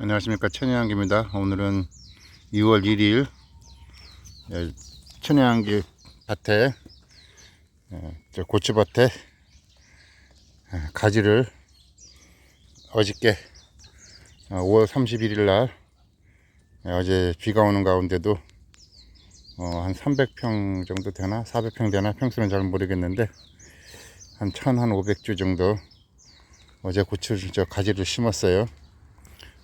안녕하십니까. 천혜향기입니다. 오늘은 2월 1일 예, 천혜향기 밭에 예, 저 고추밭에 예, 가지를 어저께 어, 5월 31일 날 예, 어제 비가 오는 가운데도 어, 한 300평 정도 되나 400평 되나 평수는 잘 모르겠는데 한 1500주 정도 어제 고추 저 가지를 심었어요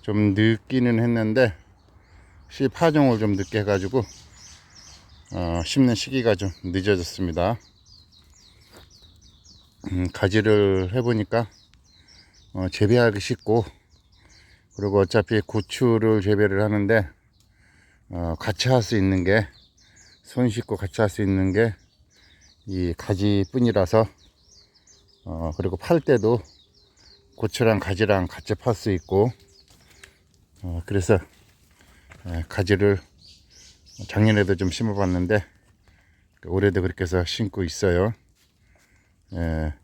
좀 늦기는 했는데 씨 파종을 좀 늦게 해가지고 어, 심는 시기가 좀 늦어졌습니다. 음, 가지를 해보니까 어, 재배하기 쉽고 그리고 어차피 고추를 재배를 하는데 어, 같이 할 수 있는 게손 씻고 같이 할 수 있는 게 이 가지뿐이라서 어, 그리고 팔 때도 고추랑 가지랑 같이 팔 수 있고 어, 그래서 예, 가지를 작년에도 좀 심어봤는데 올해도 그렇게 해서 심고 있어요. 예,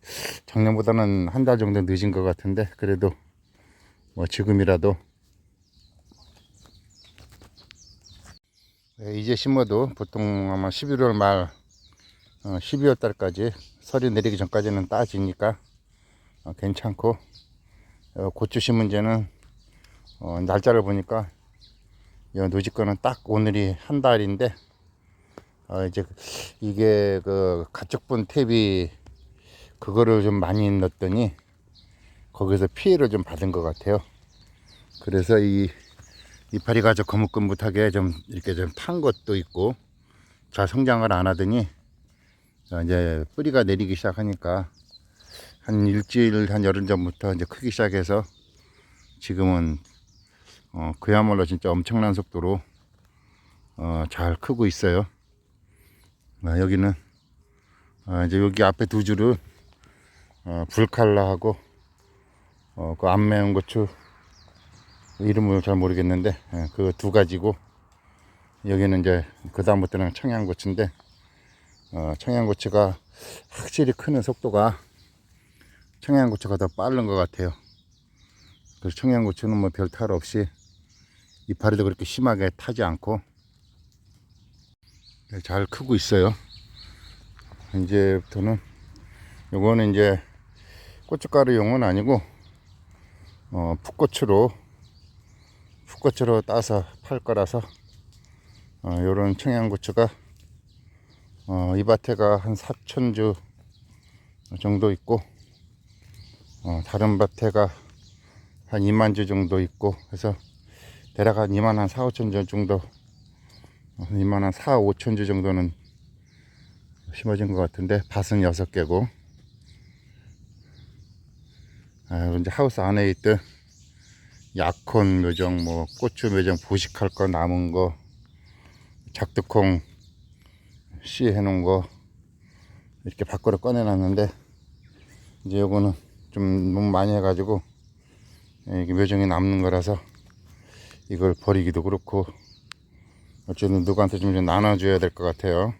작년보다는 한 달 정도 늦은 것 같은데 그래도 뭐 지금이라도 예, 이제 심어도 보통 아마 11월 말 어, 12월 달까지 설이 내리기 전까지는 따지니까 어, 괜찮고 어, 고추 심은 지는 어, 날짜를 보니까 이 노지 거는 딱 오늘이 한 달인데 어, 이제 이게 그 가축분 탭이 그거를 좀 많이 넣었더니 거기서 피해를 좀 받은 것 같아요. 그래서 이 이파리가 저 거뭇거뭇하게 좀 이렇게 좀 탄 것도 있고 잘 성장을 안 하더니 어, 이제 뿌리가 내리기 시작하니까 한 일주일 한 열흘 전부터 이제 크기 시작해서 지금은 어, 그야말로 진짜 엄청난 속도로 어, 잘 크고 있어요. 아, 여기는 아, 이제 여기 앞에 두 줄은 어, 불칼라하고 어, 그 안 매운 고추 이름을 잘 모르겠는데 그두 가지고 여기는 이제 그 다음부터는 청양고추인데 어, 청양고추가 확실히 크는 속도가 청양고추가 더 빠른 것 같아요. 그래서 청양고추는 뭐 별 탈 없이 이파리도 그렇게 심하게 타지 않고 네, 잘 크고 있어요. 이제부터는 요거는 이제 고춧가루용은 아니고 어, 풋고추로 풋고추로 따서 팔 거라서 어, 요런 청양고추가 어, 이 밭에가 한 4천주 정도 있고 어, 다른 밭에가 한 2만 주 정도 있고 해서 대략 한 2만 한 4, 5천 주 정도 2만 한 4, 5천 주 정도는 심어진 것 같은데 밭은 6개고. 아, 이제 하우스 안에 있던 약혼 묘정 뭐 고추 묘정 보식할 거 남은 거 작두콩 씨 해놓은 거 이렇게 밖으로 꺼내놨는데 이제 요거는 좀 너무 많이 해가지고 이게 묘정이 남는 거라서 이걸 버리기도 그렇고 어쨌든 누구한테 좀, 좀 나눠줘야 될 것 같아요.